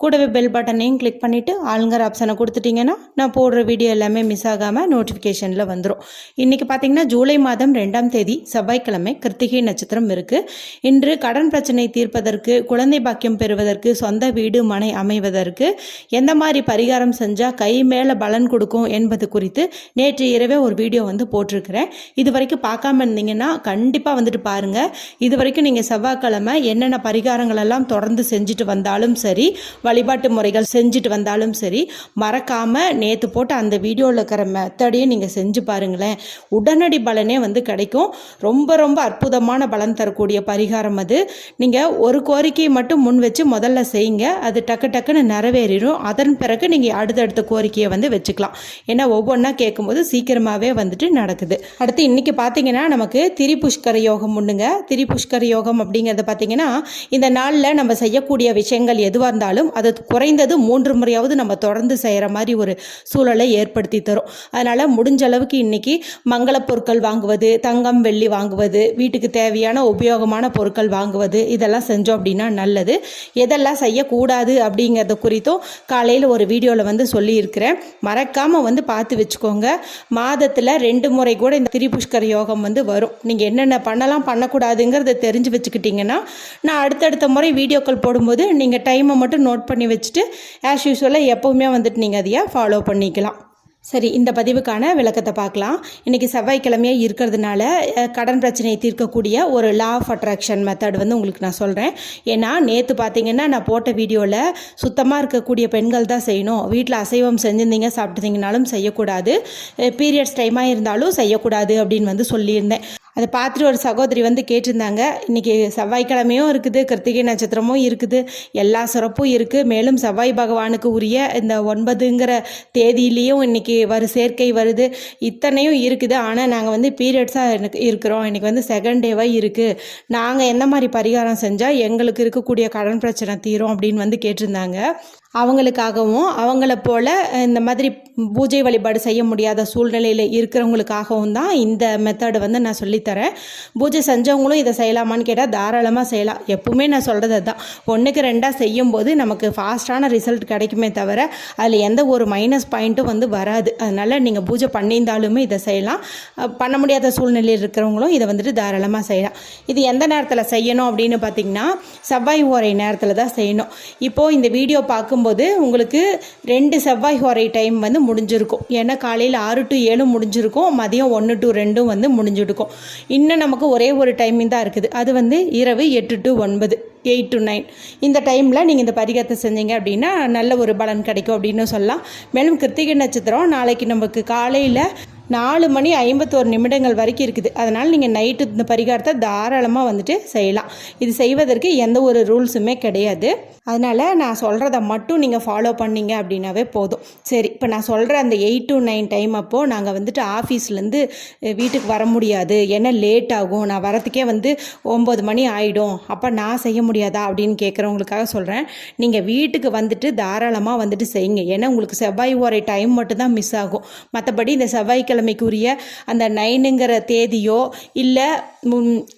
கூடவே பெல் பட்டனையும் கிளிக் பண்ணிவிட்டு ஆளுங்கிற ஆப்ஷனை கொடுத்துட்டிங்கன்னா நான் போடுற வீடியோ எல்லாமே மிஸ் ஆகாமல் நோட்டிஃபிகேஷனில் வந்துடும் இன்றைக்கி பார்த்தீங்கன்னா ஜூலை மாதம் ரெண்டாம் தேதி செவ்வாய்க்கிழமை கிருத்திகை நட்சத்திரம் இருக்குது இன்று கடன் பிரச்சனை தீர்ப்பதற்கு குழந்தை பாக்கியம் பெறுவதற்கு சொந்த வீடு மனை அமைவதற்கு எந்த மாதிரி பரிகாரம் செஞ்சால் கை மேலே பலன் கொடுக்கும் என்பது குறித்து நேற்று இரவே ஒரு வீடியோ வந்து போட்டிருக்கிறேன். இது வரைக்கும் பார்க்காம இருந்தீங்கன்னா கண்டிப்பாக வந்துட்டு பாருங்கள் இது வரைக்கும் நீங்கள் செவ்வாய்க்கிழமை என்னென்ன பரிகாரங்கள் எல்லாம் தொடர்ந்து செஞ்சுட்டு வந்தாலும் சரி வழிபாட்டு முறைகள் செஞ்சுட்டு வந்தாலும் சரி மறக்காமல் நேற்று போட்டு அந்த வீடியோவில் இருக்கிற மெத்தடையும் நீங்கள் செஞ்சு பாருங்களேன். உடனடி பலனே வந்து கிடைக்கும். ரொம்ப ரொம்ப அற்புதமான பலன் தரக்கூடிய பரிகாரம் அது. நீங்கள் ஒரு கோரிக்கையை மட்டும் முன் வச்சு முதல்ல செய்யுங்க. அது டக்கு டக்குன்னு நிறைவேறிடும். அதன் பிறகு நீங்கள் அடுத்தடுத்த கோரிக்கையை வந்து வச்சுக்கலாம். ஏன்னா ஒவ்வொன்றா கேட்கும்போது சீக்கிரமாகவே வந்துட்டு நடக்குது. அடுத்து இன்றைக்கி பார்த்தீங்கன்னா நமக்கு திரிபுஷ்கர யோகம் ஒன்றுங்க திரிபுஷ்கர யோகம் அப்படிங்கிறத பார்த்தீங்கன்னா இந்த நாளில் நம்ம செய்யக்கூடிய விஷயங்கள் எதுவாக இருந்தாலும் அது குறைந்தது மூன்று முறையாவது நம்ம தொடர்ந்து செய்கிற மாதிரி ஒரு சூழலை ஏற்படுத்தி தரும். அதனால் முடிஞ்ச அளவுக்கு இன்றைக்கி மங்கள பொருட்கள் வாங்குவது தங்கம் வெள்ளி வாங்குவது வீட்டுக்கு தேவையான உபயோகமான பொருட்கள் வாங்குவது இதெல்லாம் செஞ்சோம் அப்படின்னா நல்லது. எதெல்லாம் செய்யக்கூடாது அப்படிங்கிறத குறித்தும் காலையில் ஒரு வீடியோவில் வந்து சொல்லியிருக்கிறேன். மறக்காமல் வந்து பார்த்து வச்சுக்கோங்க. மாதத்தில் ரெண்டு முறை கூட இந்த திரிபுஷ்கர யோகம் வந்து வரும். நீங்கள் என்னென்ன பண்ணலாம் பண்ணக்கூடாதுங்கிறத தெரிஞ்சு வச்சுக்கிட்டிங்கன்னா நான் அடுத்தடுத்த முறை வீடியோக்கள் போடும்போது நீங்கள் டைமை மட்டும் நோட் பண்ணி வச்சுட்டு ஆஸ் யூஸ்வலாக எப்போவுமே வந்துட்டு நீங்கள் அதையே ஃபாலோ பண்ணிக்கலாம். சரி இந்த பதிவுக்கான விளக்கத்தை பார்க்கலாம். இன்றைக்கி செவ்வாய்க்கிழமையாக இருக்கிறதுனால கடன் பிரச்சனையை தீர்க்கக்கூடிய ஒரு லா ஆஃப் அட்ராக்ஷன் மெத்தட் வந்து உங்களுக்கு நான் சொல்கிறேன் ஏன்னா நேற்று பார்த்தீங்கன்னா நான் போட்ட வீடியோவில் சுத்தமாக இருக்கக்கூடிய பெண்கள் தான் செய்யணும். வீட்டில் அசைவம் செஞ்சுருந்தீங்க சாப்பிட்டீங்கனாலும் செய்யக்கூடாது. பீரியட்ஸ் டைமாக இருந்தாலும் செய்யக்கூடாது அப்படின்னு வந்து சொல்லியிருந்தேன். அதை பார்த்துட்டு ஒரு சகோதரி வந்து கேட்டிருந்தாங்க இன்றைக்கி செவ்வாய்க்கிழமையும் இருக்குது கிருத்திகை நட்சத்திரமும் இருக்குது எல்லா சிறப்பும் இருக்குது மேலும் செவ்வாய் பகவானுக்கு உரிய இந்த ஒன்பதுங்கிற தேதியிலையும் இன்றைக்கி வரும் சேர்க்கை வருது இத்தனையும் இருக்குது ஆனால் நாங்கள் வந்து பீரியட்ஸாக எனக்கு இருக்கிறோம் இன்றைக்கி வந்து செகண்ட் டேவாக இருக்குது நாங்கள் எந்த மாதிரி பரிகாரம் செஞ்சால் எங்களுக்கு இருக்கக்கூடிய கடன் பிரச்சனை தீரும் அப்படின்னு வந்து கேட்டிருந்தாங்க. அவங்களுக்காகவும் அவங்கள போல் இந்த மாதிரி பூஜை வழிபாடு செய்ய முடியாத சூழ்நிலையில் இருக்கிறவங்களுக்காகவும் தான் இந்த மெத்தடை வந்து நான் சொல்லி சொல்லித்தரேன் பூஜை செஞ்சவங்களும் இதை செய்யலாமான்னு கேட்டால் தாராளமாக செய்யலாம். எப்பவுமே நான் சொல்கிறது அதுதான் ஒன்றுக்கு ரெண்டாக செய்யும்போது நமக்கு ஃபாஸ்ட்டான ரிசல்ட் கிடைக்குமே தவிர அதில் எந்த ஒரு மைனஸ் பாயிண்ட்டும் வந்து வராது. அதனால் நீங்கள் பூஜை பண்ணியிருந்தாலுமே இதை செய்யலாம். பண்ண முடியாத சூழ்நிலையில் இருக்கிறவங்களும் இதை வந்துட்டு தாராளமாக செய்யலாம். இது எந்த நேரத்தில் செய்யணும் அப்படின்னு பார்த்தீங்கன்னா செவ்வாய் ஓரை நேரத்தில் தான் செய்யணும். இப்போது இந்த வீடியோ பார்க்கும்போது உங்களுக்கு ரெண்டு செவ்வாய் ஓரை டைம் வந்து முடிஞ்சிருக்கும். ஏன்னா காலையில் ஆறு டு ஏழு முடிஞ்சிருக்கும். மதியம் ஒன்று டு ரெண்டும் வந்து முடிஞ்சிருக்கும். இன்னும் நமக்கு ஒரே ஒரு டைமிங் தான் இருக்குது. அது வந்து இரவு எட்டு டு ஒன்பது எயிட் டு நைன் இந்த டைமில் நீங்கள் இந்த பரிகாரத்தை செஞ்சீங்க அப்படின்னா நல்ல ஒரு பலன் கிடைக்கும் அப்படின்னு சொல்லலாம். மேலும் கிருத்திகை நட்சத்திரம் நாளைக்கு நமக்கு காலையில் நாலு மணி ஐம்பத்தோரு நிமிடங்கள் வரைக்கும் இருக்குது. அதனால் நீங்கள் நைட்டு இந்த பரிகாரத்தை தாராளமாக வந்துட்டு செய்யலாம். இது செய்வதற்கு எந்த ஒரு ரூல்ஸுமே கிடையாது. அதனால் நான் சொல்கிறத மட்டும் நீங்கள் ஃபாலோ பண்ணீங்க அப்படின்னாவே போதும். சரி இப்போ நான் சொல்கிற அந்த எயிட் டு நைன் டைம் அப்போது நாங்கள் வந்துட்டு ஆஃபீஸ்லேருந்து வீட்டுக்கு வர முடியாது. ஏன்னா லேட் ஆகும். நான் வரத்துக்கே வந்து ஒம்பது மணி ஆகிடும் அப்போ நான் செய்ய முடியாதா அப்படின்னு கேட்குறவங்களுக்காக சொல்கிறேன் நீங்கள் வீட்டுக்கு வந்துட்டு தாராளமாக வந்துட்டு செய்யுங்க. ஏன்னா உங்களுக்கு செவ்வாய் ஓரை டைம் மட்டும் தான் மிஸ் ஆகும். மற்றபடி இந்த செவ்வாய்க்கு செவ்வாய்க்கிழமைக்குரிய அந்த நைனுங்கிற தேதியோ இல்லை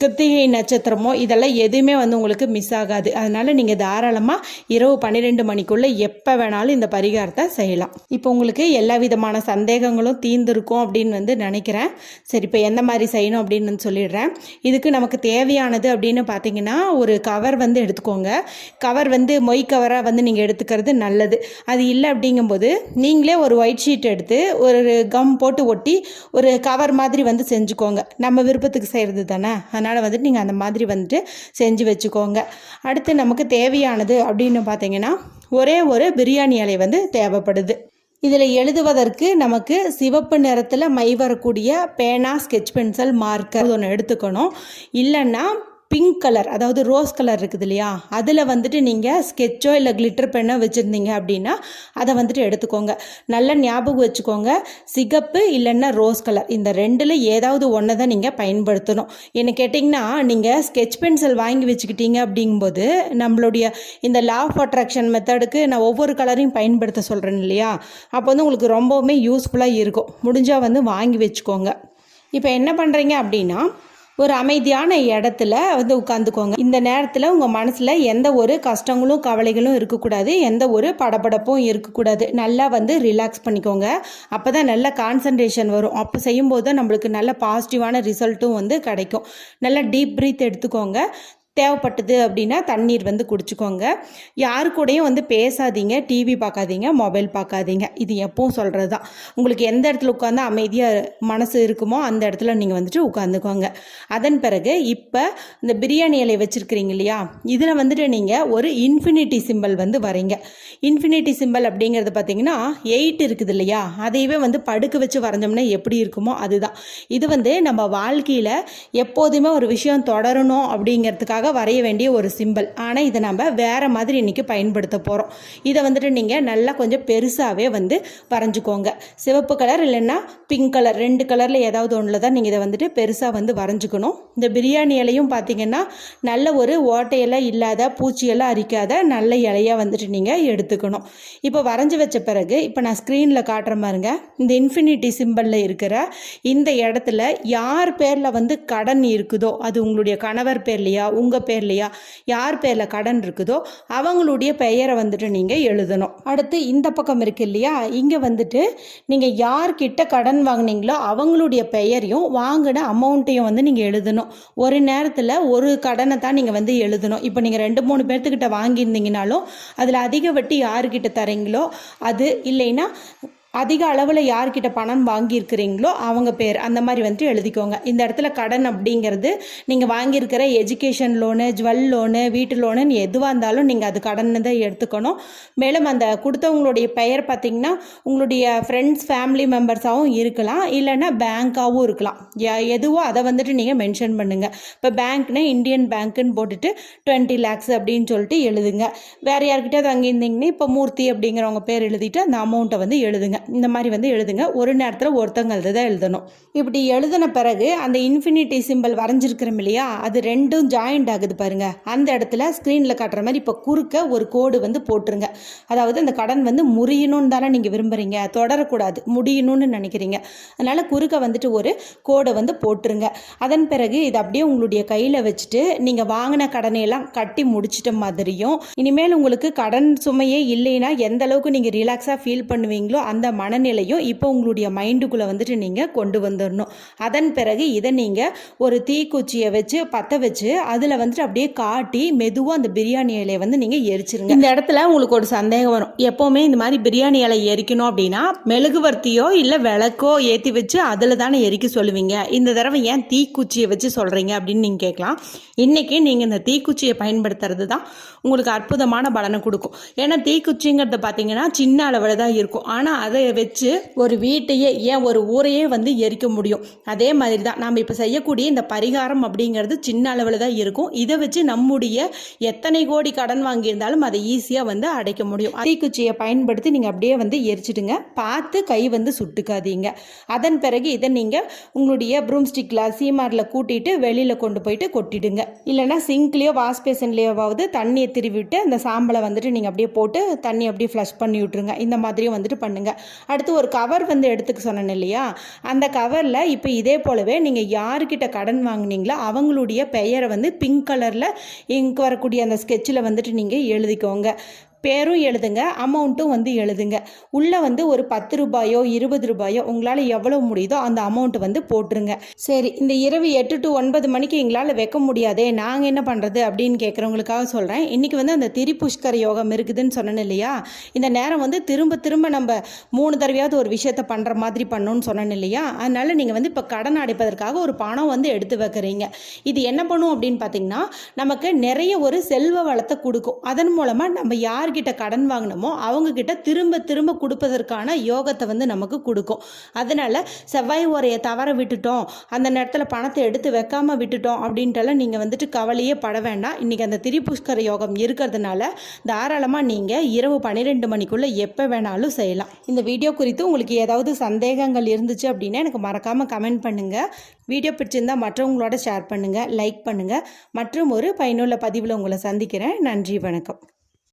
கிருத்திகை நட்சத்திரமோ இதெல்லாம் எதுவுமே வந்து உங்களுக்கு மிஸ் ஆகாது. அதனால் நீங்கள் தாராளமாக இரவு பன்னிரெண்டு மணிக்குள்ளே எப்போ வேணாலும் இந்த பரிகாரத்தை செய்யலாம். இப்போ உங்களுக்கு எல்லா விதமான சந்தேகங்களும் தீர்ந்திருக்கும் அப்படின்னு வந்து நினைக்கிறேன். சரி இப்போ எந்த மாதிரி செய்யணும் அப்படின்னு சொல்லிடுறேன். இதுக்கு நமக்கு தேவையானது அப்படின்னு பார்த்தீங்கன்னா ஒரு கவர் வந்து எடுத்துக்கோங்க. கவர் வந்து மொய் கவராக வந்து நீங்கள் எடுத்துக்கிறது நல்லது. அது இல்லை அப்படிங்கும்போது நீங்களே ஒரு ஒயிட் ஷீட் எடுத்து ஒரு கம் போட்டு ஒட்டி ஒரு கவர் மாதிரி வந்து செஞ்சுக்கோங்க. நம்ம விருப்பத்துக்கு செய்கிறது தானே? அதனால் வந்துட்டு நீங்கள் அந்த மாதிரி வந்துட்டு செஞ்சு வச்சுக்கோங்க. அடுத்து நமக்கு தேவையானது அப்படின்னு பார்த்தீங்கன்னா ஒரே ஒரு பிரியாணி இலை வந்து தேவைப்படுது. இதில் எழுதுவதற்கு நமக்கு சிவப்பு நிறத்தில் மை வரக்கூடிய பேனா ஸ்கெட்ச் பென்சில் மார்க்கர் ஒன்று எடுத்துக்கணும். இல்லைன்னா பிங்க் கலர் அதாவது ரோஸ் கலர் இருக்குது இல்லையா? அதில் வந்துட்டு நீங்கள் ஸ்கெட்சோ இல்லை கிளிட்டர் பெண்ணோ வச்சுருந்தீங்க அப்படின்னா அதை வந்துட்டு எடுத்துக்கோங்க. நல்ல ஞாபகம் வச்சுக்கோங்க சிகப்பு இல்லைன்னா ரோஸ் கலர் இந்த ரெண்டில் ஏதாவது ஒன்றை தான் நீங்கள் பயன்படுத்தணும். என்ன கேட்டிங்கன்னா நீங்கள் ஸ்கெட்ச் பென்சில் வாங்கி வச்சுக்கிட்டீங்க அப்படிங்கும்போது நம்மளுடைய இந்த லா ஆஃப் அட்ராக்ஷன் மெத்தடுக்கு நான் ஒவ்வொரு கலரையும் பயன்படுத்த சொல்கிறேன் இல்லையா? அப்போ வந்து உங்களுக்கு ரொம்பவுமே யூஸ்ஃபுல்லாக இருக்கும். முடிஞ்சால் வந்து வாங்கி வச்சுக்கோங்க. இப்போ என்ன பண்ணுறீங்க அப்படின்னா ஒரு அமைதியான இடத்துல வந்து உட்காந்துக்கோங்க இந்த நேரத்தில் உங்கள் மனசில் எந்த ஒரு கஷ்டங்களும் கவலைகளும் இருக்கக்கூடாது. எந்த ஒரு படபடப்பும் இருக்கக்கூடாது. நல்லா வந்து ரிலாக்ஸ் பண்ணிக்கோங்க. அப்போ தான் நல்ல கான்சன்ட்ரேஷன் வரும். அப்போ செய்யும்போது தான் நம்மளுக்கு நல்ல பாசிட்டிவான ரிசல்ட்டும் வந்து கிடைக்கும். நல்லா டீப் ப்ரீத் எடுத்துக்கோங்க. தேவைப்பட்டது அப்படின்னா தண்ணீர் வந்து குடிச்சுக்கோங்க. யாரு கூடயும் வந்து பேசாதீங்க டிவி பார்க்காதீங்க மொபைல் பார்க்காதீங்க. இது எப்பவும் சொல்கிறது தான் உங்களுக்கு எந்த இடத்துல உட்காந்து அமைதியாக மனசு இருக்குமோ அந்த இடத்துல நீங்கள் வந்துட்டு உட்காந்துக்கோங்க அதன் பிறகு இப்போ இந்த பிரியாணி இலை வச்சுருக்கிறீங்க இல்லையா? இதில் வந்துட்டு நீங்கள் ஒரு இன்ஃபினிட்டி சிம்பிள் வந்து வரீங்க இன்ஃபினிட்டி சிம்பிள் அப்படிங்கிறது பார்த்தீங்கன்னா எயிட் இருக்குது இல்லையா? அதையவே வந்து படுக்க வச்சு வரைஞ்சோம்னா எப்படி இருக்குமோ அதுதான். இது வந்து நம்ம வாழ்க்கையில் எப்போதுமே ஒரு விஷயம் தொடரணும் அப்படிங்கிறதுக்காக வரைய வேண்டிய ஒரு சிம்பிள் ஆனால் இதை நம்ம வேறு மாதிரி இன்றைக்கி பயன்படுத்த போகிறோம் இதை வந்துட்டு நீங்கள் நல்லா கொஞ்சம் பெருசாகவே வந்து வரைஞ்சிக்கோங்க. சிவப்பு கலர் இல்லைன்னா பிங்க் கலர் ரெண்டு கலரில் ஏதாவது ஒன்றில் தான் நீங்கள் இதை வந்துட்டு பெருசாக வந்து வரைஞ்சிக்கணும். இந்த பிரியாணி இலையும் பார்த்தீங்கன்னா நல்ல ஒரு ஓட்டையெல்லாம் இல்லாத பூச்சியெல்லாம் அரிக்காத நல்ல இலையாக வந்துட்டு நீங்கள் எடுத்துக்கணும். இப்போ வரைஞ்சி வச்ச பிறகு இப்போ நான் ஸ்க்ரீனில் காட்டுற மாதிரிங்க இந்த இன்ஃபினிட்டி சிம்பிளில் இருக்கிற இந்த இடத்துல யார் பேரில் வந்து கடன் இருக்குதோ அது உங்களுடைய கணவர் பேர்லையா உங்கள் பேர்லையா யார் பேரில் கடன் இருக்குதோ அவங்களுடைய பெயரை வந்துட்டு நீங்கள் எழுதணும். அடுத்து இந்த பக்கம் இருக்கு இல்லையா? இங்கே வந்துட்டு நீங்கள் யார்கிட்ட கடன் வாங்குனீங்களோ அவங்களுடைய பெயரையும் வாங்கின அமௌண்ட்டையும் வந்து நீங்கள் எழுதணும். ஒரு நேரத்தில் ஒரு கடனை தான் நீங்கள் வந்து எழுதணும். இப்போ நீங்கள் ரெண்டு மூணு பேர்த்துக்கிட்ட வாங்கியிருந்தீங்கனாலும் அதில் அதிக வட்டி யாருக்கிட்ட தரீங்களோ அது இல்லைன்னா அதிக அளவில் யார்கிட்ட பணம் வாங்கியிருக்கிறீங்களோ அவங்க பேர் அந்த மாதிரி வந்துட்டு எழுதிக்கோங்க. இந்த இடத்துல கடன் அப்படிங்கிறது நீங்கள் வாங்கியிருக்கிற எஜுகேஷன் லோனு ஜுவல் லோனு வீட்டு லோனுன்னு எதுவாக இருந்தாலும் நீங்கள் அது கடன் தான் எடுத்துக்கணும். மேலும் அந்த கொடுத்தவங்களுடைய பெயர் பார்த்திங்கன்னா உங்களுடைய ஃப்ரெண்ட்ஸ் ஃபேமிலி மெம்பர்ஸாகவும் இருக்கலாம். இல்லைன்னா பேங்க்காகவும் இருக்கலாம். எதுவோ அதை வந்துட்டு நீங்கள் மென்ஷன் பண்ணுங்கள் இப்போ பேங்க்னா இந்தியன் பேங்க்குன்னு போட்டுட்டு டுவெண்ட்டி லேக்ஸ் அப்படின்னு சொல்லிட்டு எழுதுங்க. வேறு யார்கிட்டயாவது வாங்கியிருந்தீங்கன்னா இப்போ மூர்த்தி அப்படிங்கிறவங்க பேர் எழுதிட்டு அந்த அமௌண்ட்டை வந்து எழுதுங்க. இந்த மாதிரி வந்து எழுதுங்க. ஒரு நேரத்தில் ஒருத்தங்களது தான் எழுதணும். இப்படி எழுதின பிறகு அந்த இன்ஃபினிட்டி சிம்பிள் வரைஞ்சிருக்கிறோம் இல்லையா? அது ரெண்டும் ஜாயிண்ட் ஆகுது பாருங்க. அந்த இடத்துல ஸ்க்ரீனில் காட்டுற மாதிரி இப்போ குறுக்க ஒரு கோடு வந்து போட்டுருங்க. அதாவது அந்த கடன் வந்து முறியணும்னு தானே நீங்கள் விரும்புகிறீங்க தொடரக்கூடாது. முடியணும்னு நினைக்கிறீங்க. அதனால் குறுக்க வந்துட்டு ஒரு கோடை வந்து போட்டுருங்க. அதன் பிறகு இது அப்படியே உங்களுடைய கையில் வச்சுட்டு நீங்கள் வாங்கின கடனையெல்லாம் கட்டி முடிச்சிட்ட மாதிரியும் இனிமேல் உங்களுக்கு கடன் சுமையே இல்லைன்னா எந்த அளவுக்கு நீங்கள் ரிலாக்ஸாக ஃபீல் பண்ணுவீங்களோ அந்த மனநிலையும் இப்போ உங்களுடைய மைண்டுக்குள்ளே வந்துட்டு நீங்கள் கொண்டு வந்துடணும் அதன் பிறகு இதை நீங்கள் ஒரு தீக்குச்சியை வச்சு பற்ற வச்சு அதில் வந்துட்டு அப்படியே காட்டி மெதுவாக அந்த பிரியாணி இலையை வந்து நீங்கள் எரிச்சிருங்க. இந்த இடத்துல உங்களுக்கு ஒரு சந்தேகம் வரும். எப்போவுமே இந்த மாதிரி பிரியாணி இலை எரிக்கணும் அப்படின்னா மெழுகுவர்த்தியோ இல்லை விளக்கோ ஏற்றி வச்சு அதில் தானே எரிக்க சொல்லுவீங்க? இந்த தடவை ஏன் தீக்குச்சியை வச்சு சொல்கிறீங்க அப்படின்னு நீங்கள் கேட்கலாம். இன்றைக்கி நீங்கள் இந்த தீக்குச்சியை பயன்படுத்துறது தான் உங்களுக்கு அற்புதமான பலனை கொடுக்கும். ஏன்னா தீக்குச்சிங்கிறது பார்த்தீங்கன்னா சின்ன அளவில் தான் இருக்கும். ஆனால் அதை வச்சு ஒரு வீட்டையே ஏன் ஒரு ஊரையே வந்து எரிக்க முடியும்? அதே மாதிரி தான் நாம் இப்போ செய்யக்கூடிய இந்த பரிகாரம் அப்படிங்கிறது சின்ன அளவில் தான் இருக்கும். இதை வச்சு நம்முடைய எத்தனை கோடி கடன் வாங்கியிருந்தாலும் அதை ஈஸியாக வந்து அடைக்க முடியும். தீக்குச்சியை பயன்படுத்தி நீங்கள் அப்படியே வந்து எரிச்சிடுங்க. பார்த்து கை வந்து சுட்டுக்காதீங்க. அதன் பிறகு இதை நீங்கள் உங்களுடைய ப்ரூம் ஸ்டிக்கில் சீமாரில் கூட்டிட்டு வெளியில் கொண்டு போயிட்டு கொட்டிடுங்க. இல்லைன்னா சிங்க்லேயோ வாஷ் பேசன்லேயோவாவது தண்ணியை திருவிட்டு அந்த சாம்பலை வந்துட்டு நீங்கள் அப்படியே போட்டு தண்ணி அப்படியே ஃப்ளஷ் பண்ணி விட்ருங்க இந்த மாதிரியும் வந்துட்டு பண்ணுங்கள் அடுத்து ஒரு கவர் வந்து எடுத்துக்க சொன்னேன் இல்லையா? அந்த கவரில் இப்போ இதே போலவே நீங்கள் யாருக்கிட்ட கடன் வாங்குனீங்களோ அவங்களுடைய பெயரை வந்து பிங்க் கலரில் இங்க் வரக்கூடிய அந்த ஸ்கெட்சில் வந்துட்டு நீங்கள் எழுதிக்கோங்க. பேரும் எழுதுங்க அமௌண்ட்டும் வந்து எழுதுங்க. உள்ளே வந்து ஒரு பத்து ரூபாயோ இருபது ரூபாயோ உங்களால் எவ்வளோ முடியுதோ அந்த அமௌண்ட் வந்து போட்டுருங்க. சரி இந்த இரவு எட்டு டு ஒன்பது மணிக்கு எங்களால் வைக்க முடியாதே நாங்கள் என்ன பண்ணுறது அப்படின்னு கேட்குறவங்களுக்காக சொல்கிறேன் இன்றைக்கி வந்து அந்த திரிபுஷ்கர யோகம் இருக்குதுன்னு சொன்னேன் இல்லையா? இந்த நேரம் வந்து திரும்ப திரும்ப நம்ம மூணு தடவையாவது ஒரு விஷயத்த பண்ணுற மாதிரி பண்ணணும்னு சொன்னேன் இல்லையா? அதனால் நீங்கள் வந்து இப்போ கடன் அடைப்பதற்காக ஒரு பணம் வந்து எடுத்து வைக்கிறீங்க. இது என்ன பண்ணும் அப்படின்னு பார்த்தீங்கன்னா நமக்கு நிறைய ஒரு செல்வ வளத்தை கொடுக்கும். அதன் மூலமாக நம்ம யார் யார்கிட்ட கடன் வாங்கினோமோ அவங்கக்கிட்ட திரும்ப திரும்ப கொடுப்பதற்கான யோகத்தை வந்து நமக்கு கொடுக்கும். அதனால் செவ்வாய் உரையை தவற விட்டுட்டோம் அந்த நேரத்தில் பணத்தை எடுத்து வைக்காமல் விட்டுட்டோம் அப்படின்ட்டுலாம் நீங்கள் வந்துட்டு கவலையே பட வேண்டாம். இன்றைக்கி அந்த திரிபுஷ்கர யோகம் இருக்கிறதுனால தாராளமாக நீங்கள் இரவு பன்னிரெண்டு மணிக்குள்ளே எப்போ வேணாலும் செய்யலாம். இந்த வீடியோ குறித்து உங்களுக்கு ஏதாவது சந்தேகங்கள் இருந்துச்சு அப்படின்னா எனக்கு மறக்காமல் கமெண்ட் பண்ணுங்கள் வீடியோ பிடிச்சிருந்தா மற்றவங்களோட ஷேர் பண்ணுங்கள் லைக் பண்ணுங்கள் மற்றும் ஒரு பயனுள்ள பதிவில் உங்களை சந்திக்கிறேன். நன்றி வணக்கம்.